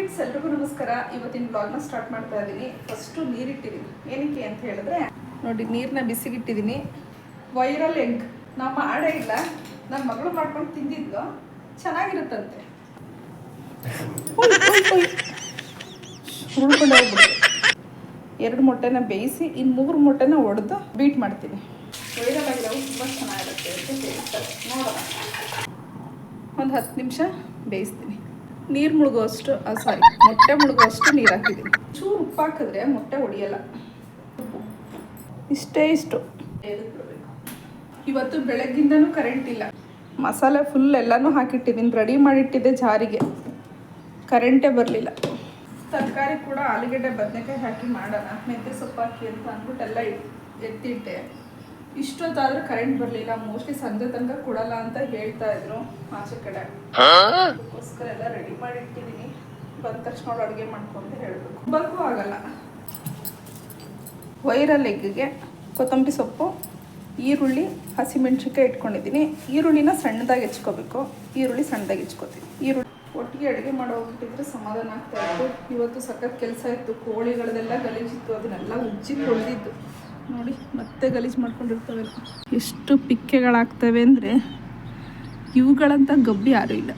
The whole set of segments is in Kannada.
ಫ್ರೆಂಡ್ಸ್ ಎಲ್ರಿಗೂ ನಮಸ್ಕಾರ. ಇವತ್ತಿನ ಬ್ಲಾಗ್ನ ಸ್ಟಾರ್ಟ್ ಮಾಡ್ತಾ ಇದ್ದೀನಿ. ಫಸ್ಟು ನೀರಿಟ್ಟಿದ್ದೀನಿ. ಏನಕ್ಕೆ ಅಂತ ಹೇಳಿದ್ರೆ, ನೋಡಿ ನೀರನ್ನ ಬಿಸಿಗಿಟ್ಟಿದ್ದೀನಿ ವೈರಲ್ ಎಗ್ ನಾವು ಮಾಡೇ ಇಲ್ಲ. ನನ್ನ ಮಗಳು ಮಾಡ್ಕೊಂಡು ತಿಂದಿದ್ಲು. ಚೆನ್ನಾಗಿರುತ್ತಂತೆ. ಎರಡು ಮೊಟ್ಟೆನ ಬೇಯಿಸಿ ಇನ್ನು ಮೂರು ಮೊಟ್ಟೆನ ಒಡೆದು ಬೀಟ್ ಮಾಡ್ತೀನಿ. ವೈರಲ್ ಆಗಿರೋವು ತುಂಬ ಚೆನ್ನಾಗಿರುತ್ತೆ ಅಂತ ಹೇಳ್ತಾರೆ. ನೋಡೋಣ. ಒಂದು ಹತ್ತು ನಿಮಿಷ ಬೇಯಿಸ್ತೀನಿ. ನೀರು ಮುಳುಗೋಷ್ಟು ಸಾರಿ ಮೊಟ್ಟೆ ಮುಳುಗೋಷ್ಟು ನೀರು ಹಾಕಿದ್ದೀನಿ. ಚೂರು ಉಪ್ಪು ಹಾಕಿದ್ರೆ ಮೊಟ್ಟೆ ಒಡೆಯಲ್ಲ ಇಷ್ಟೇ ಇಷ್ಟು. ಇವತ್ತು ಬೆಳಗ್ಗಿಂದನೂ ಕರೆಂಟ್ ಇಲ್ಲ. ಮಸಾಲೆ ಫುಲ್ ಎಲ್ಲನೂ ಹಾಕಿಟ್ಟಿದ್ದೀನಿ ರೆಡಿ ಮಾಡಿಟ್ಟಿದ್ದೆ ಜಾರಿಗೆ. ಕರೆಂಟೇ ಬರಲಿಲ್ಲ. ತರಕಾರಿ ಕೂಡ ಆಲೂಗಡ್ಡೆ, ಬದನೆಕಾಯಿ ಹಾಕಿ ಮಾಡೋಣ. ಮೆಂತ್ಯ ಸೊಪ್ಪು ಹಾಕಿ ಅಂತ ಅಂದ್ಬಿಟ್ಟು ಎಲ್ಲ ಎತ್ತಿಟ್ಟೆ. ಇಷ್ಟೊತ್ತಾದ್ರೂ ಕರೆಂಟ್ ಬರಲಿಲ್ಲ. ಮೋಸ್ಟ್ಲಿ ಸಂಜೆ ತನಕ ಕೊಡಲ್ಲ ಅಂತ ಹೇಳ್ತಾ ಇದ್ರು ಆಚೆ ಕಡೆ. ಅದಕ್ಕೋಸ್ಕರ ಎಲ್ಲ ರೆಡಿ ಮಾಡಿ ಇಟ್ಟಿದ್ದೀನಿ ಬಂದ ತಕ್ಷಣ ಅಡುಗೆ ಮಾಡ್ಕೊಂಡು ಹೇಳ್ಬೇಕು. ಬಲ್ಕು ಆಗಲ್ಲ. ವೈರಲ್ ಎಗ್ಗೆ ಕೊತ್ತಂಬರಿ ಸೊಪ್ಪು ಈರುಳ್ಳಿ ಹಸಿಮೆಣ್ಸಿನ್ಕಾಯಿ ಇಟ್ಕೊಂಡಿದ್ದೀನಿ. ಈರುಳ್ಳಿನ ಸಣ್ಣದಾಗಿ ಹೆಚ್ಕೋಬೇಕು. ಈರುಳ್ಳಿ ಸಣ್ಣದಾಗಿ ಹೆಚ್ಕೋತೀನಿ. ಈರುಳ್ಳಿ ಒಟ್ಟಿಗೆ ಅಡುಗೆ ಮಾಡೋಗ್ಬಿಟ್ಟಿದ್ರೆ ಸಮಾಧಾನ ಆಗ್ತಾ ಇತ್ತು. ಇವತ್ತು ಸಖತ್ ಕೆಲಸ ಇತ್ತು. ಕೋಳಿಗಳದೆಲ್ಲ ಗಲೀಜಿತ್ತು. ಅದನ್ನೆಲ್ಲ ಉಜ್ಜಿ ಕೊಳ್ದಿದ್ದು ನೋಡಿ ಮತ್ತೆ ಗಲೀಜು ಮಾಡ್ಕೊಂಡಿರ್ತವೆ. ಎಷ್ಟು ಪಿಕ್ಕೆಗಳಾಗ್ತವೆ ಅಂದರೆ ಇವುಗಳಂತ ಗಬ್ಬಿ ಯಾರು ಇಲ್ಲ.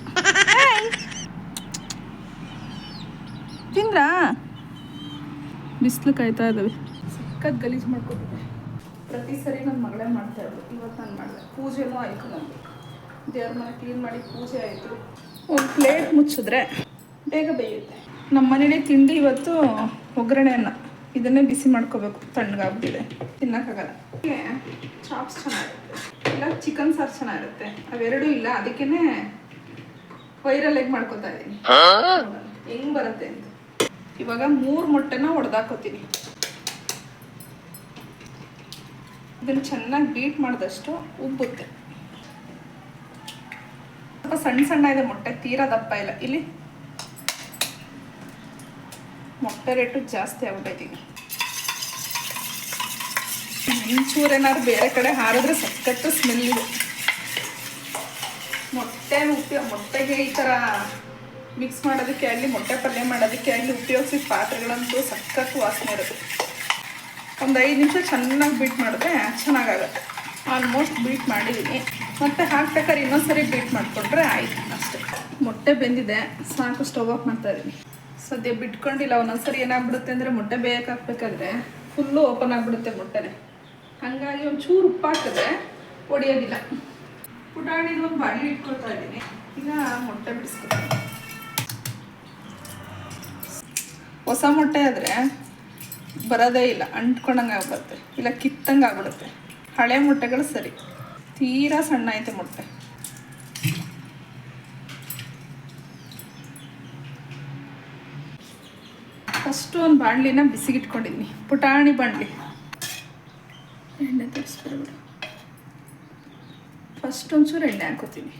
ತಿಂದ್ರಾ? ಬಿಸಿಲು ಕಾಯ್ತಾ ಇದ್ದಾವೆ ಸಿಕ್ಕದ್ ಗಲೀಜು ಮಾಡ್ಕೊತಿದ್ದೆ ಪ್ರತಿ ಸರಿ ನನ್ನ ಮಗಳೇ ಮಾಡ್ತಾ ಇದ್ಳು ಇವತ್ತು ನಾನು ಮಾಡಿದೆ. ಪೂಜೆನೂ ಆಯಿತು ನನಗೆ ದೇವ್ರ ಮನೆ ಕ್ಲೀನ್ ಮಾಡಿ ಪೂಜೆ ಆಯಿತು. ಒಂದು ಪ್ಲೇಟ್ ಮುಚ್ಚಿದ್ರೆ ಬೇಗ ಬೇಯುತ್ತೆ. ನಮ್ಮ ಮನೇಲಿ ತಿಂಡಿ ಇವತ್ತು ಒಗ್ಗರಣೆ ಅನ್ನ. ಇದನ್ನೇ ಬಿಸಿ ಮಾಡ್ಕೋಬೇಕು ತಣ್ಣಗಾಗ್ಬಿಟ್ಟಿದೆ. ತಿನ್ನೋಕ್ಕಾಗಲ್ಲ. ಚಾಪ್ಸ್ ಚೆನ್ನಾಗಿರುತ್ತೆ. ಇಲ್ಲ ಚಿಕನ್ ಸಾರು ಚೆನ್ನಾಗಿರುತ್ತೆ. ಅವೆರಡೂ ಇಲ್ಲ ಅದಕ್ಕೇನೆ ವೈರಲ್ ಎಗ್ ಮಾಡ್ಕೊತಾ ಇದ್ದೀನಿ ಹೆಂಗ್ ಬರುತ್ತೆ ಅಂತ. ಇವಾಗ ಮೂರು ಮೊಟ್ಟೆನ ಹೊಡೆದಾಕೋತೀನಿ ಇದನ್ನ ಚೆನ್ನಾಗಿ ಬೀಟ್ ಮಾಡಿದಷ್ಟು ಉಬ್ಬುತ್ತೆ. ಸ್ವಲ್ಪ ಸಣ್ಣ ಸಣ್ಣ ಇದೆ ಮೊಟ್ಟೆ ತೀರಾ ದಪ್ಪ ಇಲ್ಲ. ಇಲ್ಲಿ ಮೊಟ್ಟೆ ರೇಟು ಜಾಸ್ತಿ ಆಗ್ಬಿಟ್ಟೈತಿ ಈಗ. ಒಂಚೂರು ಏನಾದ್ರು ಬೇರೆ ಕಡೆ ಹಾರಿದ್ರೆ ಸಕ್ಕತ್ತು ಸ್ಮೆಲ್ ಇದೆ. ಮೊಟ್ಟೆ ಉಪಯೋಗ ಮೊಟ್ಟೆಗೆ ಈ ಥರ ಮಿಕ್ಸ್ ಮಾಡೋದಕ್ಕೆ ಆಗಲಿ, ಮೊಟ್ಟೆ ಪಲ್ಯ ಮಾಡೋದಕ್ಕೆ ಆಗಲಿ ಉಪಯೋಗಿಸಿದ ಪಾತ್ರೆಗಳಂತೂ ಸಖತ್ತು ವಾಸನೆ ಇರುತ್ತೆ. ಒಂದು ಐದು ನಿಮಿಷ ಚೆನ್ನಾಗಿ ಬೀಟ್ ಮಾಡಿದ್ರೆ ಚೆನ್ನಾಗಾಗುತ್ತೆ. ಆಲ್ಮೋಸ್ಟ್ ಬೀಟ್ ಮಾಡಿದ್ದೀನಿ ಮತ್ತೆ ಹಾಕ್ಬೇಕಾದ್ರೆ ಇನ್ನೊಂದ್ಸರಿ ಬೀಟ್ ಮಾಡಿಕೊಂಡ್ರೆ ಆಯ್ತು ಅಷ್ಟೇ. ಮೊಟ್ಟೆ ಬೆಂದಿದೆ, ಸಾಕು ಸ್ಟವ್ ಆಫ್ ಮಾಡ್ತಾ ಇದ್ದೀನಿ. ಸದ್ಯ ಬಿಟ್ಕೊಂಡಿಲ್ಲ. ಒಂದೊಂದ್ಸರಿ ಏನಾಗ್ಬಿಡುತ್ತೆ ಅಂದರೆ ಮೊಟ್ಟೆ ಬೇಯಕ್ಕೆ ಹಾಕ್ಬೇಕಾದ್ರೆ ಫುಲ್ಲು ಓಪನ್ ಆಗಿಬಿಡುತ್ತೆ ಮೊಟ್ಟೆನೆ. ಹಾಗಾಗಿ ಒಂಚೂರು ಚೂರು ಉಪ್ಪು ಹಾಕಿದ್ರೆ ಒಡೆಯೋದಿಲ್ಲ. ಪುಟಾಣಿ ಒಂದು ಬಾಣಲಿ ಇಟ್ಕೊಳ್ತಾ ಇದ್ದೀನಿ. ಈಗ ಮೊಟ್ಟೆ ಬಿಡಿಸ್ಕೊತೀನಿ. ಹೊಸ ಮೊಟ್ಟೆ ಆದರೆ ಬರೋದೇ ಇಲ್ಲ, ಅಂಟ್ಕೊಂಡಂಗೆ ಆಗ್ಬರುತ್ತೆ ಇಲ್ಲ ಕಿತ್ತಂಗೆ ಆಗ್ಬಿಡುತ್ತೆ. ಹಳೆ ಮೊಟ್ಟೆಗಳು ಸರಿ. ತೀರಾ ಸಣ್ಣ ಐತೆ ಮೊಟ್ಟೆ. ಫಸ್ಟು ಒಂದು ಬಾಣಲಿನ ಬಿಸಿಗಿಟ್ಕೊಂಡಿದ್ದೀನಿ ಪುಟಾಣಿ ಬಾಣಲಿ. ಎಣ್ಣೆ ತರಿಸ್ಬಿಡ್ಬಿಡು ಫಸ್ಟ್ ಒಂಚೂರು ಎಣ್ಣೆ ಹಾಕೋತೀನಿ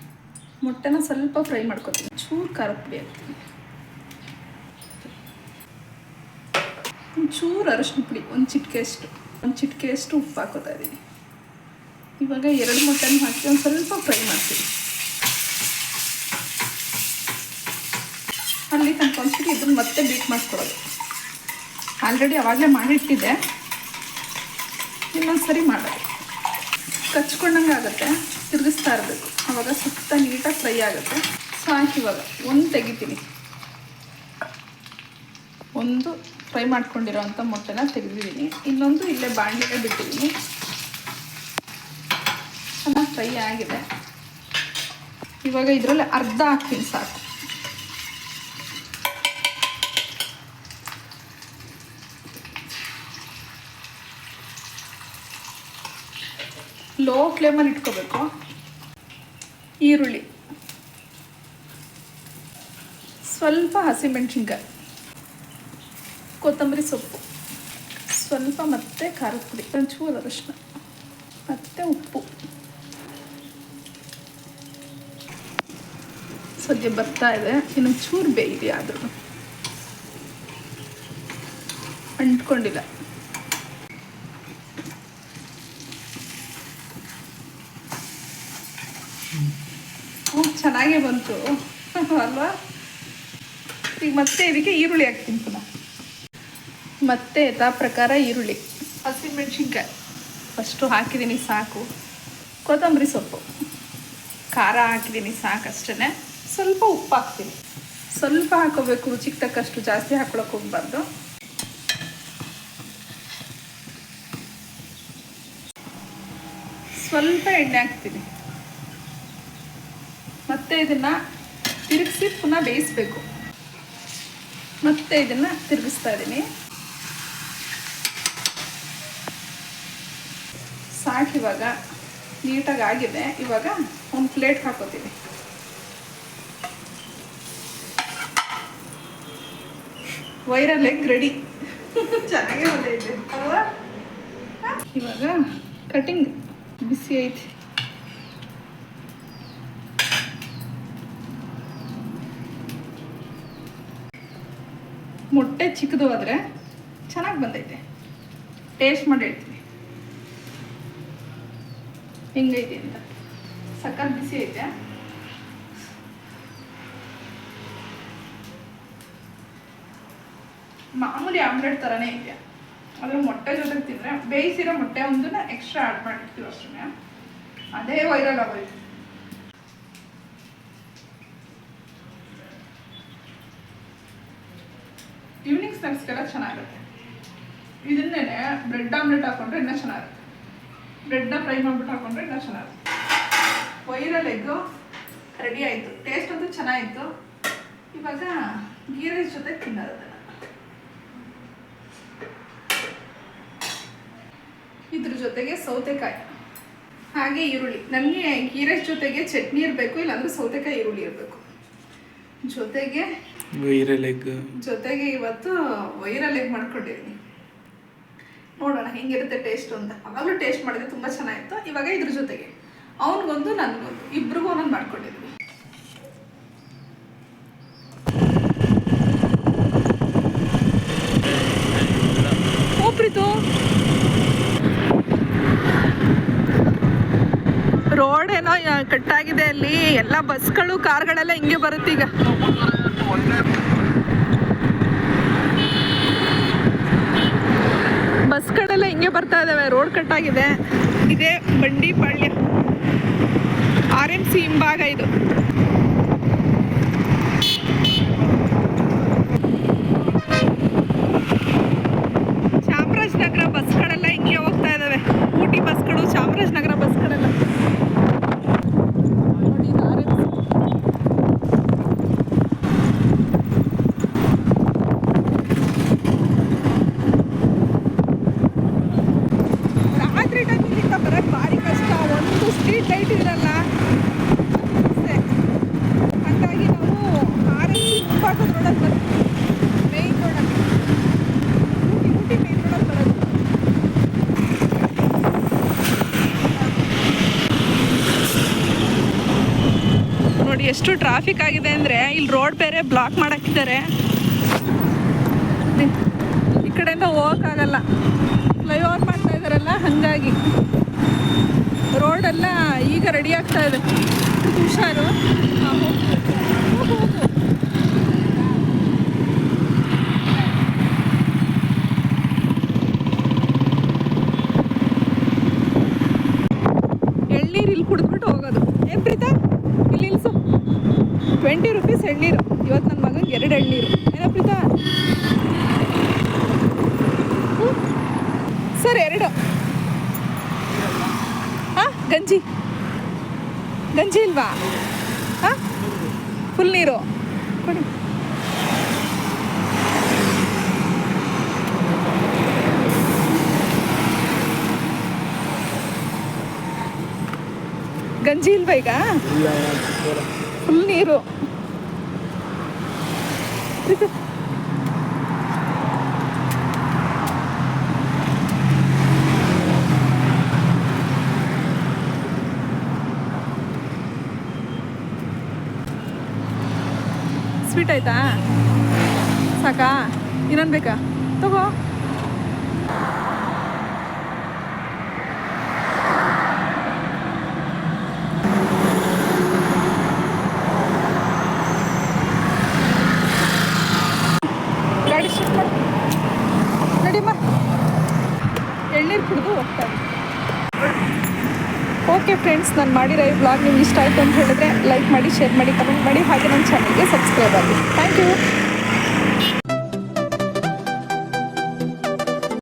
ಮೊಟ್ಟೆನ ಸ್ವಲ್ಪ ಫ್ರೈ ಮಾಡ್ಕೋತೀನಿ. ಚೂರು ಖಾರದ ಪುಡಿ ಹಾಕ್ತೀನಿ. ಒಂಚೂರು ಅರಶಿನ ಪುಡಿ ಒಂದು ಚಿಟಿಕೆಯಷ್ಟು ಒಂದು ಚಿಟಿಕೆಯಷ್ಟು ಉಪ್ಪು ಹಾಕೋತಾ ಇದ್ದೀನಿ. ಇವಾಗ ಎರಡು ಮೊಟ್ಟೆನ ಹಾಕಿ ಒಂದು ಸ್ವಲ್ಪ ಫ್ರೈ ಮಾಡ್ತೀನಿ. ಅಲ್ಲಿ ತನಕ ಒಂದ್ಸರಿ ಇದನ್ನು ಮತ್ತೆ ಬೀಟ್ ಮಾಡ್ಕೊಡೋದು ಆಲ್ರೆಡಿ ಅವಾಗಲೇ ಮಾಡಿಟ್ಟಿದ್ದೆ. ಇನ್ನೊಂದು ಸರಿ ಮಾಡಬೇಕು. ಕಚ್ಕೊಂಡಂಗೆ ಆಗುತ್ತೆ. ತಿರುಗಿಸ್ತಾ ಇರಬೇಕು. ಆವಾಗ ಸುತ್ತ ನೀಟಾಗಿ ಫ್ರೈ ಆಗುತ್ತೆ. ಸಾಕು ಇವಾಗ. ಒಂದು ತೆಗಿತೀನಿ. ಒಂದು ಫ್ರೈ ಮಾಡ್ಕೊಂಡಿರೋವಂಥ ಮೊಟ್ಟೆನ ತೆಗೆದಿದ್ದೀನಿ. ಇನ್ನೊಂದು ಇಲ್ಲೇ ಬಾಂಡಿಗೆ ಬಿಟ್ಟಿದ್ದೀನಿ. ಚೆನ್ನಾಗಿ ಫ್ರೈ ಆಗಿದೆ. ಇವಾಗ ಇದರಲ್ಲಿ ಅರ್ಧ ಹಾಕ್ತೀನಿ ಸಾಕು. ಲೋ ಫ್ಲೇಮಲ್ಲಿ ಇಟ್ಕೋಬೇಕು. ಈರುಳ್ಳಿ. ಸ್ವಲ್ಪ ಹಸಿಮೆಣ್ಸಿನ್ಕಾಯಿ. ಕೊತ್ತಂಬರಿ ಸೊಪ್ಪು. ಸ್ವಲ್ಪ ಮತ್ತೆ ಖಾರದ ಪುಡಿ. ಒಂಚೂರು ಅರಶಿನ. ಮತ್ತು ಉಪ್ಪು. ಸದ್ಯ ಬರ್ತಾ ಇದೆ. ಇನ್ನೊಂದು ಚೂರು ಬೇಯಿದೆ ಆದರೂ. ಅಂಟ್ಕೊಂಡಿಲ್ಲ. ಚೆನ್ನಾಗೇ ಬಂತು. ಅಲ್ವಾ? ಈಗ ಮತ್ತೆ ಇದಕ್ಕೆ ಈರುಳ್ಳಿ ಹಾಕ್ತೀನಿ ಪುನಃ. ಮತ್ತೆ ಯಥಾ ಪ್ರಕಾರ ಈರುಳ್ಳಿ. ಹಸಿಮೆಣ್ಸಿನ್ಕಾಯಿ ಫಸ್ಟು ಹಾಕಿದ್ದೀನಿ ಸಾಕು. ಕೊತ್ತಂಬರಿ ಸೊಪ್ಪು. ಖಾರ ಹಾಕಿದ್ದೀನಿ ಸಾಕಷ್ಟೇ ಸ್ವಲ್ಪ ಉಪ್ಪು ಹಾಕ್ತೀನಿ. ಸ್ವಲ್ಪ ಹಾಕೋಬೇಕು ರುಚಿಗೆ ತಕ್ಕಷ್ಟು ಜಾಸ್ತಿ ಹಾಕೊಳಕ್ಕೆ ಹೋಗ್ಬಾರ್ದು. ಸ್ವಲ್ಪ ಎಣ್ಣೆ ಹಾಕ್ತೀನಿ. ಮತ್ತೆ ಇದನ್ನ ತಿರುಗಿಸಿ ಪುನಃ ಬೇಯಿಸ್ಬೇಕು. ಮತ್ತೆ ಇದನ್ನ ತಿರುಗಿಸ್ತಾ ಇದ್ದೀನಿ. ಸಾಕು ಇವಾಗ. ನೀಟಾಗಿ ಆಗಿದೆ. ಇವಾಗ ಒಂದು ಪ್ಲೇಟ್ ಹಾಕೋತೀವಿ. Viral egg ready. ಚೆನ್ನಾಗಿ ಇವಾಗ ಕಟಿಂಗ್. ಬಿಸಿ ಐತಿ. ಮೊಟ್ಟೆ ಚಿಕ್ಕದು ಆದರೆ ಚೆನ್ನಾಗಿ ಬಂದೈತೆ. ಟೇಸ್ಟ್ ಮಾಡಿ ಹೇಳ್ತೀನಿ. ಹೆಂಗೈತೆ ಅಂತ. ಸಕ್ಕತ್ ಬಿಸಿ ಐತೆ. ಮಾಮೂಲಿ ಆಮ್ಲೆಟ್ ಥರನೇ ಇದೆ ಅದ್ರ ಮೊಟ್ಟೆ ಜೊತೆಗೆ ತಿಂದರೆ ಬೇಯಿಸಿರೋ ಮೊಟ್ಟೆ ಒಂದನ್ನ ಎಕ್ಸ್ಟ್ರಾ ಆ್ಯಡ್ ಮಾಡಿರ್ತೀವಿ ಅಷ್ಟೇ ಅದೇ ವೈರಲ್ ಆಗೋಯ್ತು. ಈವ್ನಿಂಗ್ ಸ್ನ್ಯಾಕ್ಸ್ಗೆಲ್ಲ ಚೆನ್ನಾಗಿರುತ್ತೆ. ಇದನ್ನೇ ಬ್ರೆಡ್ ಆಮ್ಲೆಟ್ ಹಾಕೊಂಡ್ರೆ ಇನ್ನೂ ಚೆನ್ನಾಗಿರುತ್ತೆ. ಬ್ರೆಡ್ನ ಫ್ರೈ ಮಾಡ್ಬಿಟ್ಟು ಹಾಕೊಂಡ್ರೆ ಇನ್ನೂ ಚೆನ್ನಾಗಿರುತ್ತೆ. ವೈರಲ್ ಎಗ್ಗು ರೆಡಿ ಆಯಿತು. ಟೇಸ್ಟ್ ಅಂತೂ ಚೆನ್ನಾಗಿತ್ತು. ಇವಾಗ ಗೀ ರೈಸ್ ಜೊತೆ ತಿನ್ನೋದು. ಇದ್ರ ಜೊತೆಗೆ ಸೌತೆಕಾಯಿ. ಹಾಗೆ ಈರುಳ್ಳಿ. ನನಗೆ ಗೀ ಜೊತೆಗೆ ಚಟ್ನಿ ಇರಬೇಕು, ಇಲ್ಲಾಂದರೆ ಸೌತೆಕಾಯಿ ಈರುಳ್ಳಿ ಇರಬೇಕು. ಜೊತೆಗೆ ವೈರಲ್ ಎಗ್ ಜೊತೆಗೆ ಇವತ್ತು ವೈರಲ್ ಮಾಡ್ಕೊಂಡಿದ್ದೀನಿ. ನೋಡೋಣ ಹೆಂಗಿರುತ್ತೆ ಟೇಸ್ಟ್ ಅಂತ. ಅವಾಗಲೂ ಟೇಸ್ಟ್ ಮಾಡಿದ್ರೆ ತುಂಬ ಚೆನ್ನಾಗಿತ್ತು. ಇವಾಗ ಇದ್ರ ಜೊತೆಗೆ. ಅವನಿಗೊಂದು ನನಗೊಂದು. ಇಬ್ರಿಗೂ ಒಂದೊಂದು ಮಾಡ್ಕೊಂಡಿದ್ದೀನಿ ಓ ಪ್ರೀತು ರೋಡ್ ಏನೋ ಕಟ್ಟಾಗಿದೆ ಅಲ್ಲಿ. ಎಲ್ಲ ಬಸ್ಗಳು ಕಾರ್ಗಳೆಲ್ಲ ಹಿಂಗೆ ಬರುತ್ತೆ ಈಗ. ಬಸ್ಗಳೆಲ್ಲ ಹಿಂಗೆ ಬರ್ತಾ ಇದಾವೆ. ರೋಡ್ ಕಟ್ಟಾಗಿದೆ. ಇದೆ ಬಂಡಿಪಾಳ್ಯ ಆರ್ ಎಂ ಸಿ ಹಿಂಭಾಗ ಇದು ಚಾಮರಾಜನಗರ ಬಸ್ಗಳೆಲ್ಲ ಹಿಂಗೆ ಹೋಗ್ತಾ ಇದಾವೆ ಊಟಿ ಬಸ್ಗಳು ಚಾಮರಾಜನಗರ ಬಸ್ಗಳೆಲ್ಲ ನೋಡಿ ಇದು RMC. ರಾತ್ರಿ ಟೈಮಿಂದ ಬರೋಕ್ಕೆ ಭಾರಿ ಕಷ್ಟ ಒಂದು ಸ್ಟ್ರೀಟ್ ಲೈಟ್ ಇರಲ್ಲ ಅಷ್ಟೇ. ಹಾಗಾಗಿ ನಾವು ಆರ್ ಎಂ ಸಿ ಮುಂಭಾಗದ ರೋಡಲ್ಲಿ ಬರ್ತೀವಿ ಮೇಯ್ನ್ ರೋಡಲ್ಲಿ ಊಟಿ ಊಟಿ ಮೇಯ್ನ್ ರೋಡಲ್ಲಿ ಬರೋದು ಎಷ್ಟು ಟ್ರಾಫಿಕ್ ಆಗಿದೆ ಅಂದರೆ ಇಲ್ಲಿ ರೋಡ್ ಬೇರೆ ಬ್ಲಾಕ್ ಮಾಡಾಕಿದ್ದಾರೆ ಈ ಕಡೆಯಿಂದ ಹೋಗೋಕ್ಕಾಗಲ್ಲ ಫ್ಲೈಓವರ್ ಮಾಡ್ತಾ ಇದ್ದಾರಲ್ಲ, ಹಾಗಾಗಿ. ರೋಡೆಲ್ಲ ಈಗ ರೆಡಿ ಆಗ್ತಾ ಇದೆ. ಹುಷಾರು ಹಾ, ಹೋಗು. ಹೋಗು, ಹೋಗು. ಎಳ್ನೀರು ಇಲ್ಲಿ ಕುಡಿದ್ಬಿಟ್ಟು ಹೋಗೋದು ಏನು ಪ್ರೀತಾ ಇಲ್ಲಿ ನಿಲ್ಸು ಟ್ವೆಂಟಿ ರುಪೀಸ್ ಎಳ್ನೀರು ಇವತ್ತು ನನ್ನ ಮಗನಿಗೆ ಎರಡು ಎಳ್ನೀರು ಏನೋ ಪ್ರೀತಾ ಹ್ಮ್? ಸರ್ ಎರಡು. ಹಾಂ ಗಂಜಿ. ಗಂಜಿ ಇಲ್ವಾ? ಹಾಂ ಫುಲ್ ನೀರು. ಕೊಡಿ. ಗಂಜಿ ಇಲ್ವಾ ಈಗ? ಫುಲ್ ನೀರು. ಸ್ವೀಟ್ ಆಯ್ತಾ? ಸಾಕಾ? ಇನ್ನೊಂದು ಬೇಕಾ? ತಗೋ ಹೋಗ್ತಾ ಇದೆ ಓಕೆ ಫ್ರೆಂಡ್ಸ್ ನಾನು ಮಾಡಿರೋ ಈ ಬ್ಲಾಗ್ ನಿಮ್ಗೆ ಇಷ್ಟ ಆಯಿತು ಅಂತ ಹೇಳಿದ್ರೆ ಲೈಕ್ ಮಾಡಿ ಶೇರ್ ಮಾಡಿ ಕಮೆಂಟ್ ಮಾಡಿ, ಹಾಗೆ ನನ್ನ ಚಾನಲ್ಗೆ ಸಬ್ಸ್ಕ್ರೈಬ್ ಆಗಿ ಥ್ಯಾಂಕ್ ಯು